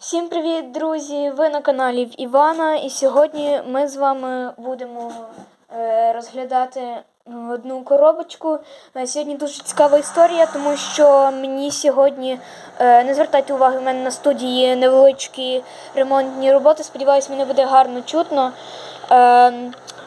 Всім привіт, друзі! Ви на каналі Івана, і сьогодні ми з вами будемо е, розглядати ну, одну коробочку. Е, Сьогодні дуже цікава історія, тому що мені сьогодні е, не звертайте уваги, в мене на студії невеличкі ремонтні роботи. Сподіваюсь, мене буде гарно чутно. Е,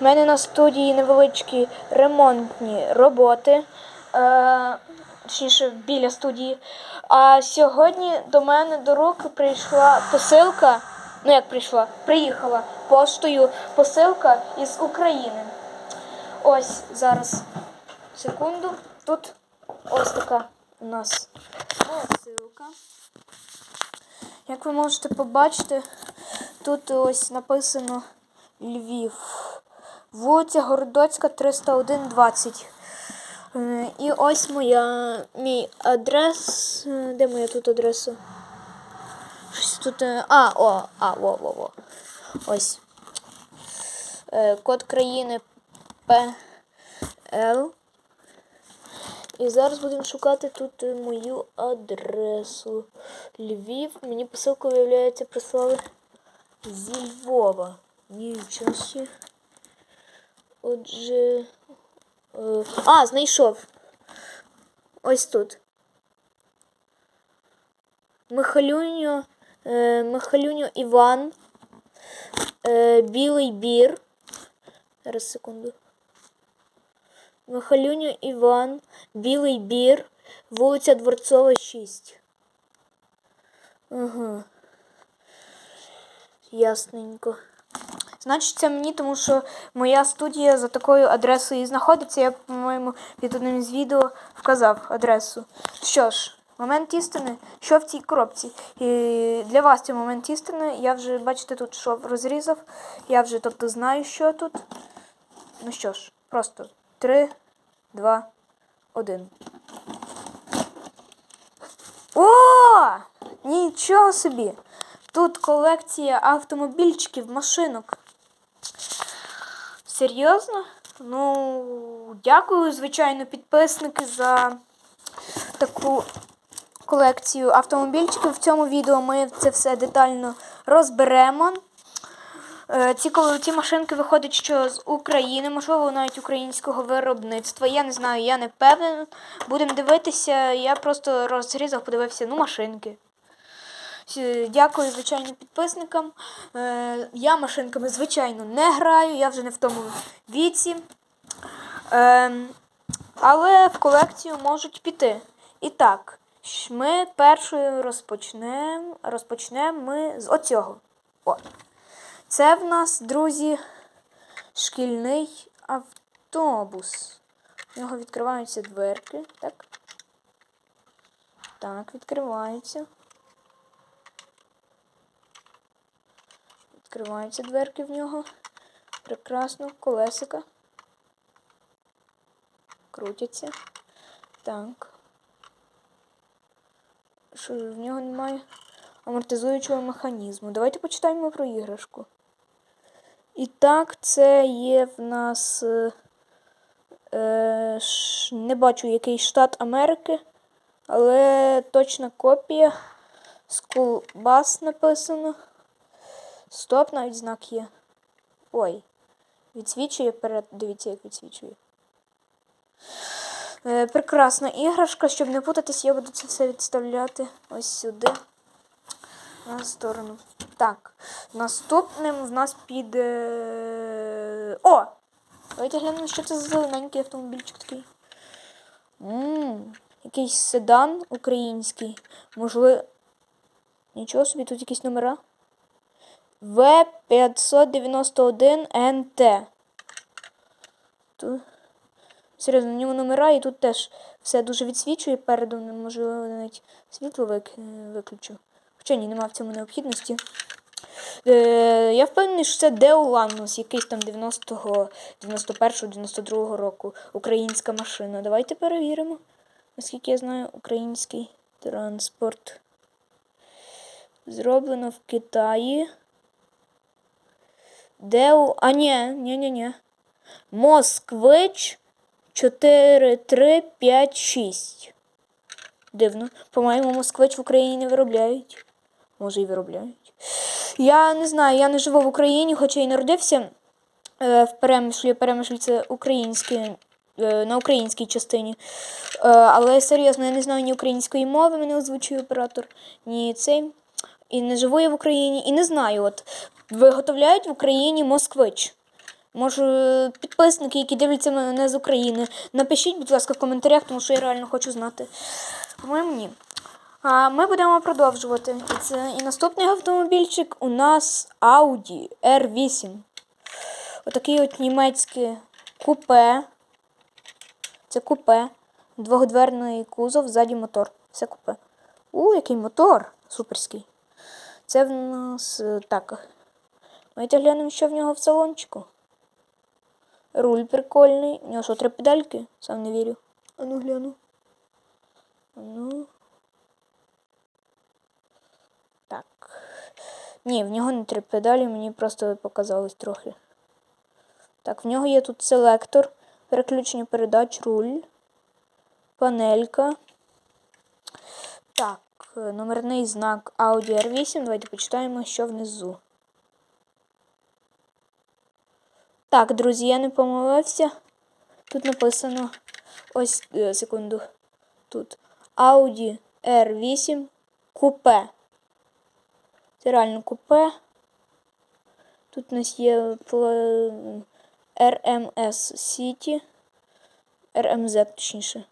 в мене на студії невеличкі ремонтні роботи. Точніше біля студії. А сьогодні до мене до рук прийшла посилка. Ну як прийшла? Приїхала поштою посилка із України. Ось зараз. Секунду. Тут ось така у нас посилка. Як ви можете побачити, тут ось написано Львів. Вулиця Городоцька 301-20. Е, І ось моя мій адрес. Де моя тут адреса? Щось тут. е, А, о, а, во, во, во. Ось. Е, Код країни ПЛ. І зараз будемо шукати тут мою адресу. Львів. Мені посилку, виявляється, прислали зі Львова. Нічого. Отже. Е, А, знайшов. Ось тут. Михалюньо, е, Михалюньо Іван. Е, Білий бір. Зараз секунду. Михалюньо Іван. Білий бір. Вулиця Дворцова, 6. Ага. Ясненько. Значить, це мені, тому що моя студія за такою адресою і знаходиться. Я, по-моєму, під одним з відео вказав адресу. Що ж, момент істини, що в цій коробці. І для вас це момент істини. Я вже, бачите, тут що розрізав. Я вже тобто знаю, що тут. Ну що ж, просто 3, 2, 1. О! Нічого собі! Тут колекція автомобільчиків, машинок. Серйозно? Ну, дякую, звичайно, підписники за таку колекцію автомобільчиків. В цьому відео ми це все детально розберемо. Е, Ці, ці машинки виходять, що з України, можливо, навіть українського виробництва. Я не знаю, я не впевнена. Будемо дивитися. Я просто розрізав, подивився, ну, машинки. Дякую, звичайно, підписникам. Е, я машинками, звичайно, не граю, я вже не в тому віці. Е, але в колекцію можуть піти. І так, ми першою розпочнемо розпочнемо ми з оцього. О. Це в нас, друзі, шкільний автобус. У нього відкриваються дверки. Так. Так, відкриваються. Відкриваються дверки в нього. Прекрасно. Колесика. Крутяться. Так. Що в нього немає амортизуючого механізму. Давайте почитаємо про іграшку. І так, це є в нас. е, Е, ш, не бачу який штат Америки, але точна копія. School Bus написано. Стоп, навіть знак є. Ой. Відсвічує перед. Дивіться, як відсвічує. Е, прекрасна іграшка, щоб не путатись, я буду це все відставляти ось сюди. На сторону. Так. Наступним в нас піде. О! Давайте глянемо, що це за зелененький автомобільчик такий. Ммм, якийсь седан український. Можливо. Нічого собі, тут якісь номера. В591НТ. Серйозно, на ньому номера і тут теж все дуже відсвічує переду, можливо, навіть світло вик- виключу. Хоча ні, нема в цьому необхідності. Е, я впевнений, що це Деоланус, якийсь там 90-го, 91-го, 92-го року. Українська машина. Давайте перевіримо. Наскільки я знаю, український транспорт. Зроблено в Китаї. Деу. А, ні, ні, ні, ні. Москвич 4356. Дивно. По-моєму, москвич в Україні не виробляють. може і виробляють. Я не знаю, я не живу в Україні, хоча і народився е, в Перемишлі. Перемишль це українське, на українській частині. Е, але серйозно, я не знаю ні української мови, мене озвучує оператор, ні цей. І не живу я в Україні, і не знаю. От виготовляють в Україні москвич. Може, підписники, які дивляться мене з України, напишіть, будь ласка, в коментарях, тому що я реально хочу знати. По-моєму, ні. А ми будемо продовжувати. І це і наступний автомобільчик у нас Audi R8. Отакий от німецький купе. Це купе. Двохдверний кузов, ззаді мотор. Все купе. У, який мотор! Суперський. Це в нас е, так. Давайте глянемо, що в нього в салончику. Руль прикольний. У нього що, три педальки? Сам не вірю. А ну гляну. А ну. Так. Ні, в нього не три педалі, мені просто показалось трохи. Так, в нього є тут селектор, переключення передач, руль, панелька. Так, номерний знак Audi R8. Давайте почитаємо, що внизу. Так, друзі, я не помилився. Тут написано ось е, секунду. Тут Audi R8 купе. Це реально купе. Тут у нас є пла- RMS City. RMZ, точніше.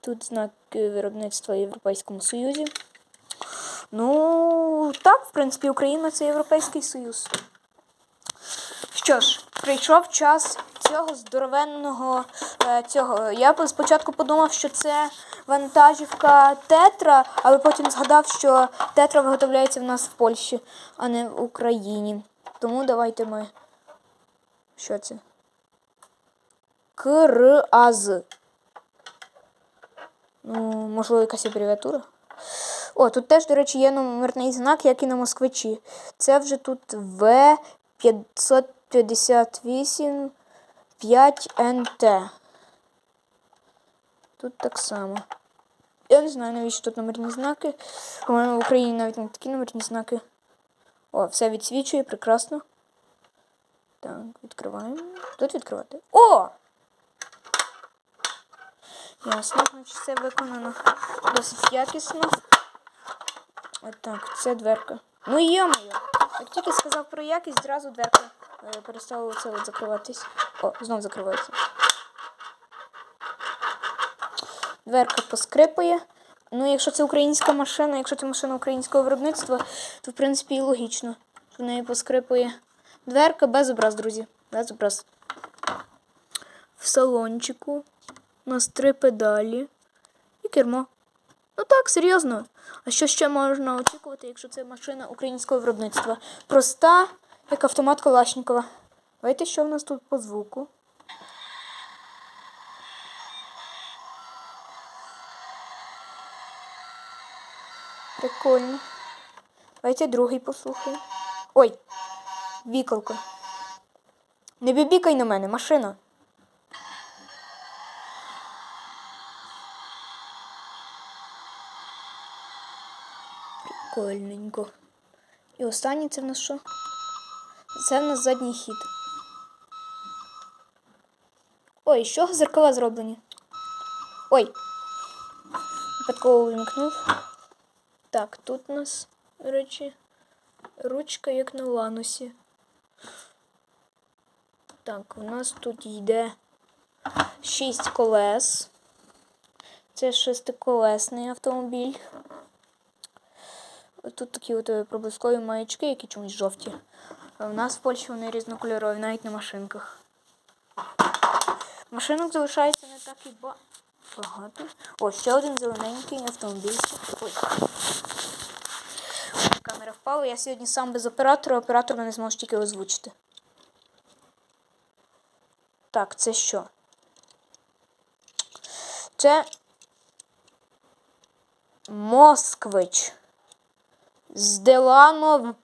Тут знак е, виробництва в Європейському Союзі. Ну, так, в принципі, Україна це Європейський Союз. Що ж, прийшов час цього здоровенного е, цього. Я спочатку подумав, що це вантажівка Тетра, але потім згадав, що Тетра виготовляється в нас в Польщі, а не в Україні. Тому давайте ми. Що це? КРАЗ. Ну, можливо, якась абревіатура. О, тут теж, до речі, є номерний знак, як і на москвичі. Це вже тут В 558 5НТ. Тут так само. Я не знаю, навіщо тут номерні знаки. По-моєму, в Україні навіть не такі номерні знаки. О, все відсвічує, прекрасно. Так, відкриваємо. Тут відкривати. О! Ясно, значить все виконано досить якісно. Отак, це дверка. Ну йо-моє. Як тільки сказав про якість, зразу дверка е, перестала оце от закриватись. О, знов закривається. Дверка поскрипує. Ну, якщо це українська машина, якщо це машина українського виробництва, то в принципі і логічно, що в неї поскрипує дверка без образ, друзі. Без образ. В салончику у нас три педалі і кермо. Ну так, серйозно. А що ще можна очікувати, якщо це машина українського виробництва? Проста, як автомат Калашникова. Давайте, що в нас тут по звуку. Прикольно. Давайте другий послухаємо. Ой, віколка. Не бібікай на мене, машина. Прикольненько. І останнє це в нас що? Це в нас задній хід. Ой, чого зеркала зроблені? Ой. Випадково вимкнув. Так, тут у нас, до речі, ручка як на ланусі. Так, у нас тут йде 6 колес. Це шестиколесний автомобіль. Тут такі от е, проблискові маячки, які чомусь жовті. У нас в Польщі вони різнокольорові, навіть на машинках. Машинок залишається не так і ба- багато. О, ще один зелененький автомобіль. Ой. Камера впала. Я сьогодні сам без оператора, оператор мене зможе тільки озвучити. Так, це що? Це Москвич. З Деланов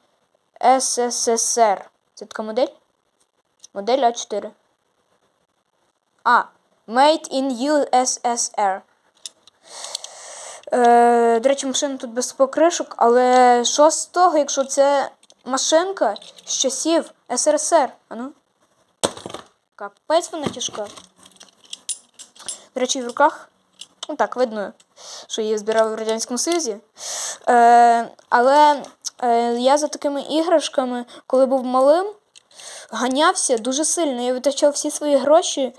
СССР. Це така модель? Модель А4. А. Made in USSR. Е, до речі, машина тут без покришок, але що з того, якщо це машинка з часів СРСР? Ану. Капець вона тяжка. До речі, в руках. Ну так, видно, що її збирали в Радянському Союзі. Е, але я за такими іграшками, коли був малим, ганявся дуже сильно. Я витрачав всі свої гроші,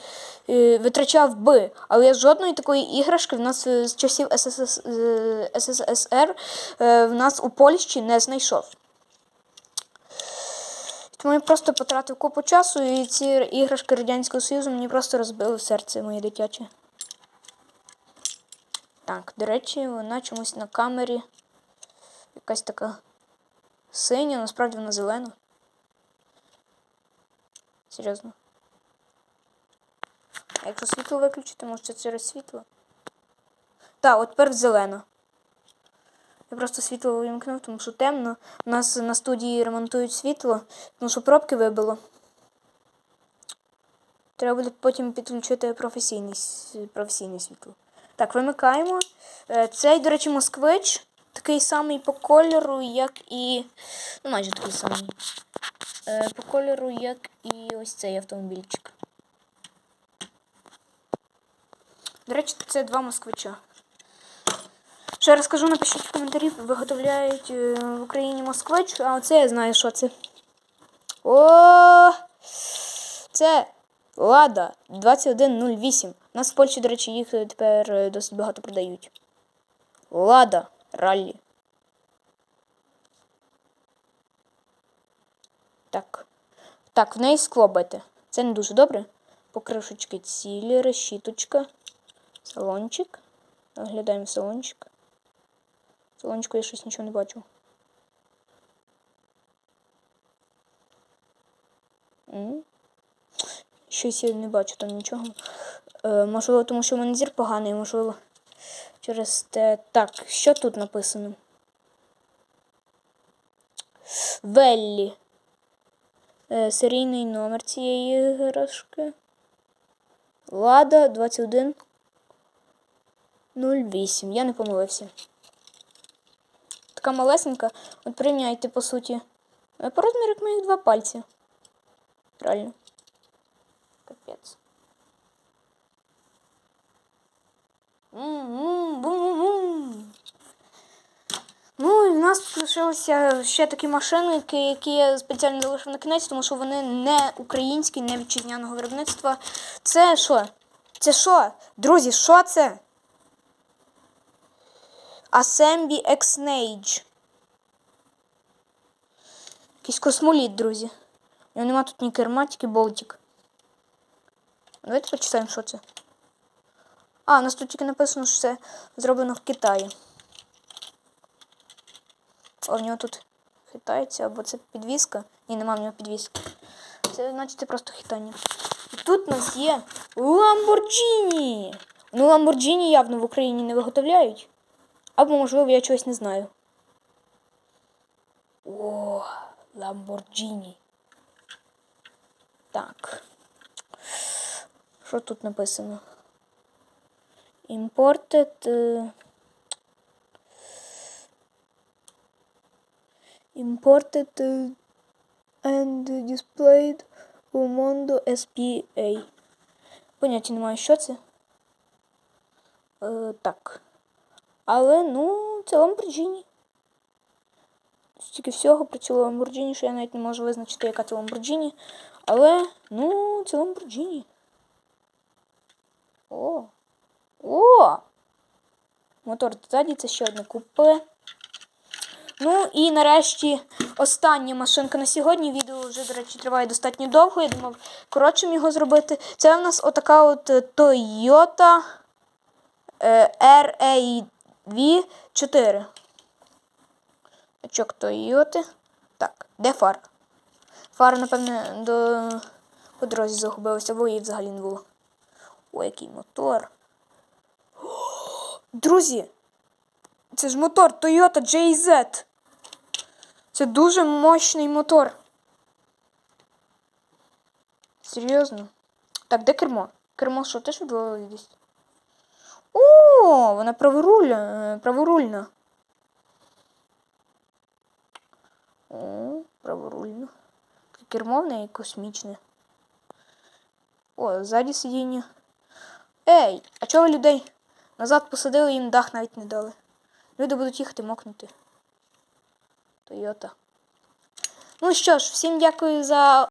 е, витрачав би. Але я жодної такої іграшки в нас е, з часів ССС, е, СССР е, в нас у Польщі не знайшов. Тому я просто потратив купу часу, і ці іграшки Радянського Союзу мені просто розбили серце моє дитяче. Так, до речі, вона чомусь на камері якась така синя, насправді вона зелена. Серйозно. А якщо світло виключити, може це через світло? Так, от тепер зелена. Я просто світло вимкнув, тому що темно. У нас на студії ремонтують світло, тому що пробки вибило. Треба буде потім підключити професійне, професійне світло. Так, вимикаємо. Е, Цей, до речі, москвич такий самий по кольору, як і. Ну, майже такий самий. Е, По кольору, як і ось цей автомобільчик. До речі, це два москвича. Ще раз кажу, напишіть в коментарі, виготовляють е, в Україні москвич, а оце я знаю, що це. О! Це Лада 2108. У нас в Польщі, до речі, їх тепер е, досить багато продають. Лада раллі. Так. Так, в неї скло бите. Це не дуже добре. Покришечки цілі, решіточка, салончик. Оглядаємо салончик. Салончику я щось нічого не бачу. Щось я не бачу там нічого. Е, можливо, тому що в мене зір поганий, можливо. Через те. Так, що тут написано? Веллі. Е, серійний номер цієї іграшки. Лада 2108. Я не помилився. Така малесенька. От порівняйте, по суті. Е, По розміру моїх два пальці. Реально. Капець. Ну, і в нас тут лишилися ще такі машинки, які я спеціально залишив на кінець, тому що вони не українські, не вітчизняного виробництва. Це що? Це що? Друзі, що це? Assembly X-Nage. Якийсь космоліт, друзі. У нього нема тут ні керма, тільки болтик. Давайте почитаємо, що це. А, у нас тут тільки написано, що це зроблено в Китаї. А в нього тут хитається, або це підвіска. Ні, нема в нього підвіски. Це значить просто хитання. І тут у нас є Lamborghini. Ну, Lamborghini явно в Україні не виготовляють. Або, можливо, я чогось не знаю. О, Lamborghini. Так. Що тут написано? Imported. е, Imported е, and displayed у Mondo SPA. Поняття немає, що це. Е, так. Але, ну, це Lamborghini. Стільки всього про цю Lamborghini, що я навіть не можу визначити, яка це Lamborghini. Але, ну, це Lamborghini. О! О! Мотор ззаді це ще одне купе. Ну і нарешті остання машинка на сьогодні. Відео вже, до речі, триває достатньо довго. Я думав, коротшим його зробити. Це в нас отака от е, Toyota RAV 4. Очок Toyota. Так, де фара? Фара, напевне, до... по дорозі загубилася, бо її взагалі не було. Ой, який мотор. Друзі, це ж мотор Toyota JZ. Це дуже мощний мотор. Серйозно? Так, де кермо? Кермо що, теж відвалилось? О, вона праворульна. е, праворульна. О, праворульна. Кермо в неї космічне. О, ззаді сидіння. Ей, а чого людей назад посадили, їм дах навіть не дали. Люди будуть їхати мокнути. Тойота. Ну що ж, всім дякую за